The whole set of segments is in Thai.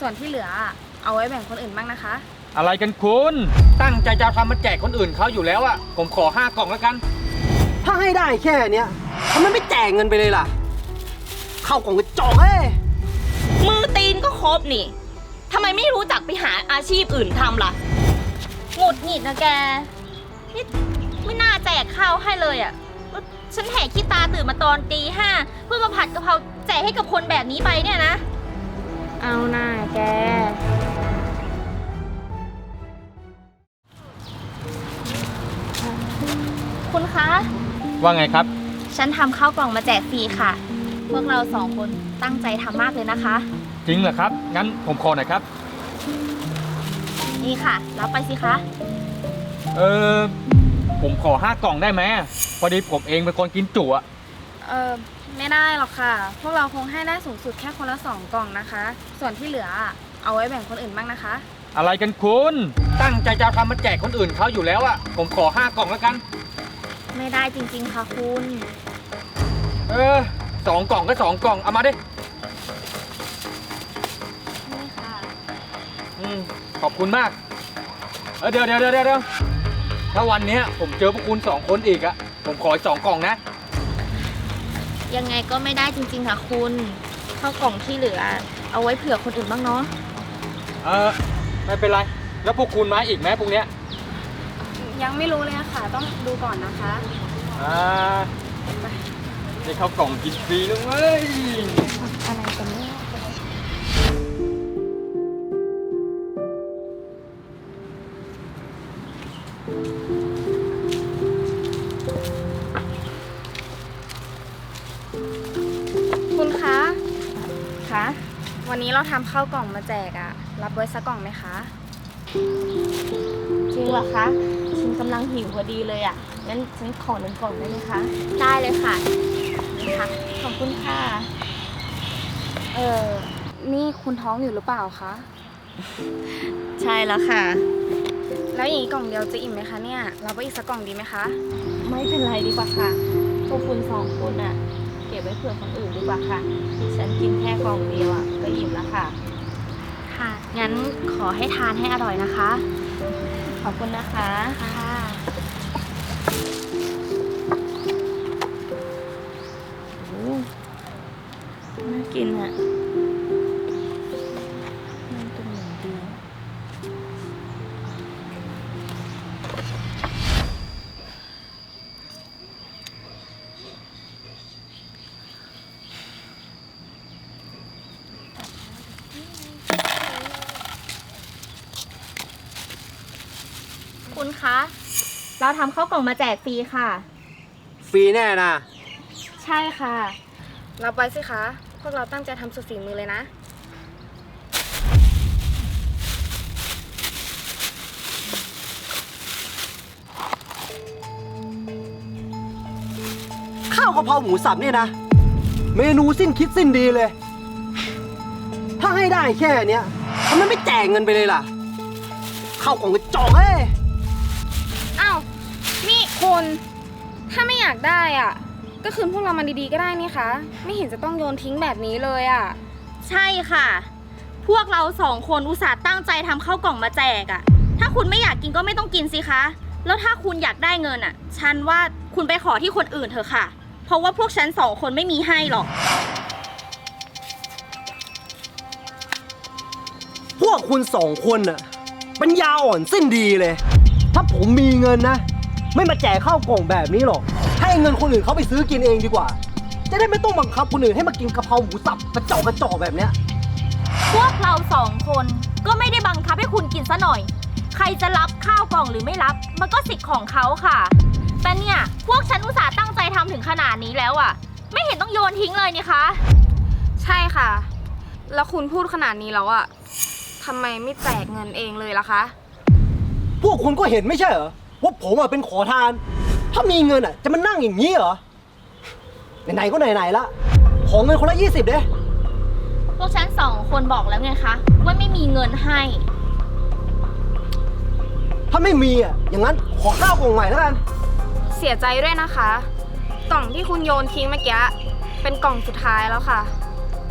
ส่วนที่เหลือเอาไว้แบ่งคนอื่นบ้างนะคะ อะไรกันคุณ ตั้งใจจะเอาทำมาแจกคนอื่นเขาอยู่แล้วอะผมขอห้ากล่องแล้วกัน ถ้าให้ได้แค่เนี้ยทำไมไม่แจกเงินไปเลยล่ะ เข้ากล่องกระจอกเอ้ยมือตีนก็ครบนี่ทำไมไม่รู้จักไปหาอาชีพอื่นทำล่ะ หงุดหงิดนะแก นี่ไม่น่าแจกข้าวให้เลยอะ่ะ ฉันแหกขี้ตาตื่นมาตอนตีห้าเพื่อมาผัดกะเพราแจกให้กับคนแบบนี้ไปเนี่ยนะ เอาหน้าแก คุณคะ ว่าไงครับ ฉันทำข้าวกล่องมาแจกฟรีค่ะ พวกเราสองคนตั้งใจทำมากเลยนะคะ จริงเหรอครับ งั้นผมขอหน่อยครับ นี่ค่ะ รับไปสิคะ เออผมขอห้ากล่องได้ไหมพอดีผมเองเป็นคนกินจุอะเออ ไม่ได้หรอกค่ะ พวกเราคงให้ได้สูงสุดแค่คนละสองกล่องนะคะ ส่วนที่เหลือเอาไว้แบ่งคนอื่นบ้างนะคะ อะไรกันคุณ ตั้งใจจะเอาทำมาแจกคนอื่นเขาอยู่แล้วอะผมขอห้ากล่องแล้วกัน ไม่ได้จริงๆค่ะคุณ เออสองกล่องก็สองกล่องเอามาดินี่ค่ะ อืมขอบคุณมากเออเดี๋ยวเดี๋ยวเดี๋ยวเดี๋ยวถ้าวันเนี้ยผมเจอพวกคุณสองคนอีกอะผมขออีกสองกล่องนะ ยังไงก็ไม่ได้จริงๆค่ะคุณข้าวกล่องที่เหลือ เอาไว้เผื่อคนอื่นบ้างเนาะเออไม่เป็นไร แล้วพวกคุณมาอีกไหมพวกเนี้ยยังไม่รู้เลยอะค่ะ ต้องดูก่อนนะคะ อ่านี่เขาวกล่องกินฟรีเลยเว้ย อะไรกันเนี่ย คุณคะ คะ วันนี้เราทำข้าวกล่องมาแจกอะรับไว้สักกล่องไหมคะ จริงเหรอคะ ฉันกำลังหิวพอดีเลยอะงั้นฉันขอหนึ่งกล่องได้ไหมคะ ได้เลยค่ะนี่ค่ะ ขอบคุณค่ะ เออ นี่คุณท้องอยู่หรือเปล่าคะ ใช่แล้วค่ะ แล้วอย่างนี้กล่องเดียวจะอิ่มไหมคะเนี่ย รับไว้อีกสักกล่องดีไหมคะ ไม่เป็นไรดีกว่าค่ะ พวกคุณสองคนอะเก็บ ไว้เผื่อคนอื่นดีกว่าค่ะ ฉันกินแค่กล่องเดียวอะก็อิ่มแล้วค่ะ ค่ะ งั้นขอให้ทานให้อร่อยนะคะ ขอบคุณนะคะ ค่ะโอ้น่ากินอะ คุณคะ เราทำข้าวกล่องมาแจกฟรีค่ะ ฟรีแน่นะ ใช่ค่ะ รับไว้สิคะ พวกเราตั้งใจทำสุดฝีมือเลยนะ ข้าวกะเพราหมูสับเนี่ยนะ เมนูสิ้นคิดสิ้นดีเลย ถ้าให้ได้แค่เนี้ยทำไมไม่แจกเงินไปเลยล่ะ เข้ากล่องกระจอกเอ้ยอ้าวนี่ คุณถ้าไม่อยากได้อะ ก็คืนพวกเรามาดีๆก็ได้นี่คะ ไม่เห็นจะต้องโยนทิ้งแบบนี้เลยอะ ใช่ค่ะ พวกเราสองคนอุตส่าห์ตั้งใจทำข้าวกล่องมาแจกอะถ้าคุณไม่อยากกินก็ไม่ต้องกินสิคะ แล้วถ้าคุณอยากได้เงินอะฉันว่าคุณไปขอที่คนอื่นเถอะค่ะ เพราะว่าพวกฉันสองคนไม่มีให้หรอก พวกคุณสองคนน่ะปัญญาอ่อนสิ้นดีเลย ถ้าผมมีเงินนะ ไม่มาแจกข้าวกล่องแบบนี้หรอก ให้เงินคนอื่นเขาไปซื้อกินเองดีกว่า จะได้ไม่ต้องบังคับคนอื่นให้มากินกะเพราหมูสับกระจอกกระจอกแบบเนี้ย พวกเราสองคนก็ไม่ได้บังคับให้คุณกินซะหน่อย ใครจะรับข้าวกล่องหรือไม่รับ มันก็สิทธิ์ของเขาค่ะ แต่เนี่ยพวกฉันอุตส่าห์ตั้งใจทำถึงขนาดนี้แล้วอะไม่เห็นต้องโยนทิ้งเลยนี่คะ ใช่ค่ะ แล้วคุณพูดขนาดนี้แล้วอะทำไมไม่แจกเงินเองเลยล่ะคะ พวกคุณก็เห็นไม่ใช่เหรอ ว่าผมอะเป็นขอทาน ถ้ามีเงินอะจะมานั่งอย่างนี้เหรอ ไหนๆก็ไหนๆละ ขอเงินคนละยี่สิบเด้พวกฉันสองคนบอกแล้วไงคะ ว่าไม่มีเงินให้ ถ้าไม่มีอะ อย่างนั้นขอข้าวกล่องใหม่แล้วกัน เสียใจด้วยนะคะ กล่องที่คุณโยนทิ้งเมื่อกี้เป็นกล่องสุดท้ายแล้วค่ะ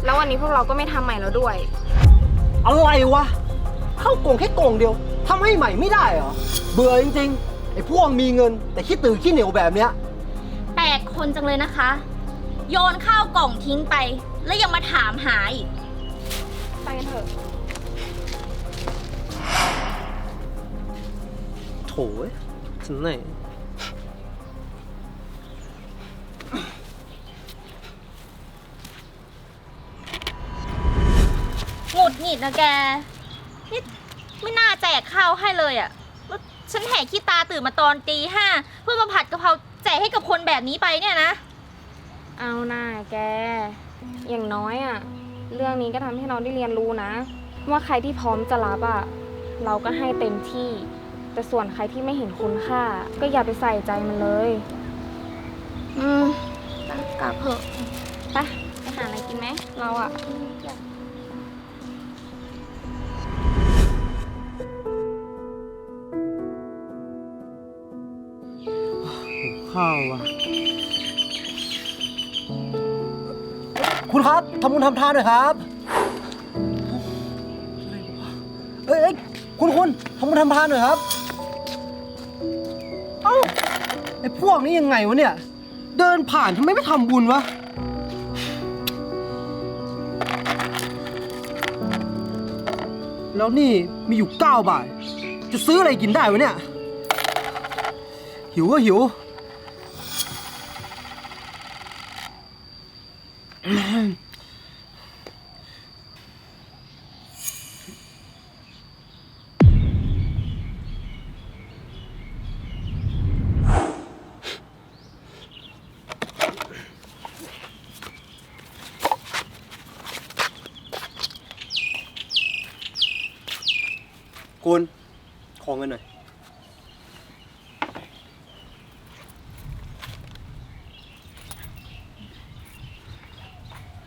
แล้ววันนี้พวกเราก็ไม่ทำใหม่แล้วด้วย อะไรวะเข้ากล่องแค่กล่องเดียวทำให้ใหม่ไม่ได้เหรอ เบื่อจริงๆ ไอ้พวกมีเงินแต่ขี้ตื่นขี้เหนียวแบบเนี้ย แปลกคนจังเลยนะคะ โยนข้าวกล่องทิ้งไป แล้วยังมาถามหาอีก ไปกันเถอะ โถยฉันไหนหงุดหงิดนะแก นี่ไม่น่าแจกข้าวให้เลยอะ่ะแล้ว ฉันแหกขี้ตาตื่นมาตอนตีห้าเพื่อมาผัดกะเพราแจกให้กับคนแบบนี้ไปเนี่ยนะ เอาหน่าแก อย่างน้อยอะเรื่องนี้ก็ทำให้เราได้เรียนรู้นะ ว่าใครที่พร้อมจะรับอะเราก็ให้เต็มที่ แต่ส่วนใครที่ไม่เห็นคุณค่า ก็อย่าไปใส่ใจมันเลย อืมกลับเถอะไปไปหาอะไรกินไหมเราอะ ข้าวอะ คุณครับทำบุญทำทานหน่อยครับ เอ้ยเอ้ยคุณคุณทำบุญทำทานหน่อยครับ เอ้าไอ้พวกนี้ยังไงวะเนี่ย เดินผ่านทำไมไม่ทำบุญวะ แล้วนี่มีอยู่ 9 บาท จะซื้ออะไรกินได้วะเนี่ย หิวก็หิว คุณขอเงินหน่อย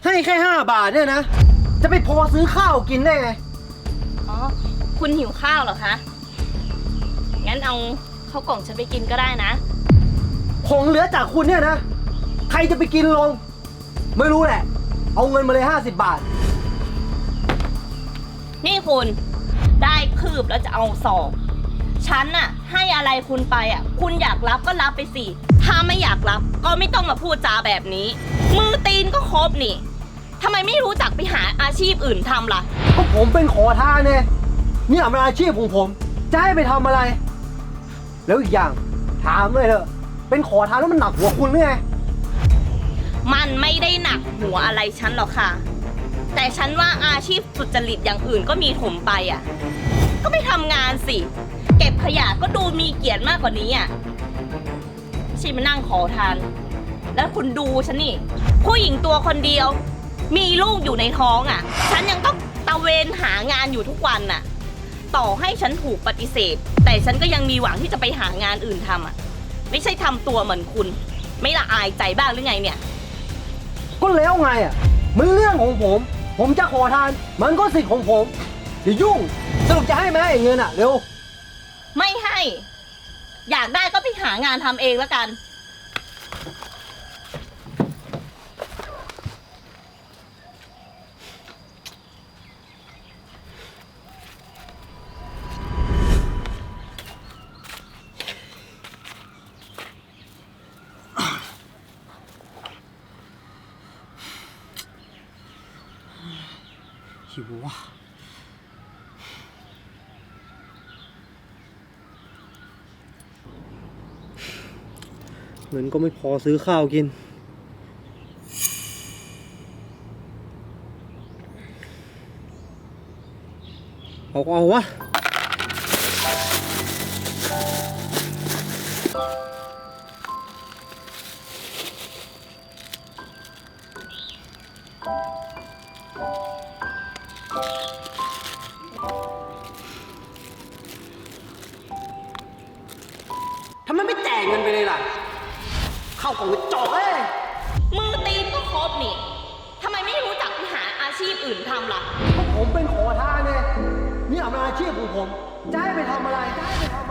ให้แค่ห้าบาทเนี่ยนะ จะไปพอซื้อข้าวกินได้ไง อ๋อ คุณหิวข้าวเหรอคะ งั้นเอาข้าวกล่องฉันไปกินก็ได้นะ ของเหลือจากคุณเนี่ยนะ ใครจะไปกินลง ไม่รู้แหละ เอาเงินมาเลย 50 บาท นี่คุณได้ คืบแล้วจะเอาสอบฉันน่ะ ให้อะไรคุณไปอะ คุณอยากรับก็รับไปสิถ้าไม่อยากรับ ก็ไม่ต้องมาพูดจาแบบนี้ มือตีนก็ครบนี่ทำไมไม่รู้จักไปหาอาชีพอื่นทำล่ะ ก็ผมเป็นขอทานเนี่ยเนี่ยมันอาชีพของผม จะให้ไปทำอะไร แล้วอีกอย่างถามเลยเถอะ เป็นขอทานแล้วมันหนักหัวคุณหรือไง มันไม่ได้หนักหัวอะไรฉันหรอกค่ะ แต่ฉันว่าอาชีพสุจริตอย่างอื่นก็มีถมไปอะ ก็ไปทำงานสิ เก็บขยะก็ดูมีเกียรติมากกว่านี้อะไม่ใช่มานั่งขอทาน แล้วคุณดูฉันนี่ ผู้หญิงตัวคนเดียว มีลูกอยู่ในท้องอะ ฉันยังต้องตะเวนหางานอยู่ทุกวันน่ะ ต่อให้ฉันถูกปฏิเสธ แต่ฉันก็ยังมีหวังที่จะไปหางานอื่นทำอะ ไม่ใช่ทำตัวเหมือนคุณ ไม่ละอายใจบ้างหรือไงเนี่ย ก็แล้วไงอะ มันเรื่องของผม ผมจะขอทาน มันก็สิทธิ์ของผม อย่ายุ่ง สรุปจะให้ไหมไอ้เงินอะ เร็ว ไม่ให้ อยากได้ก็ไปหางานทำเองแล้วกัน หิวว่ะ เงินก็ไม่พอซื้อข้าวกิน เอาก็เอาวะทำไมไม่แจกเงินไปเลยล่ะ เข้ากล่องกระจอกเอ้ยมือตีนก็ครบนี่ทำไมไม่รู้จักไปหาอาชีพอื่นทำล่ะ ผมเป็นขอทานเนี่ยเนี่ยมันอาชีพของผมจะให้ไปทำอะไรจะให้ไปทำ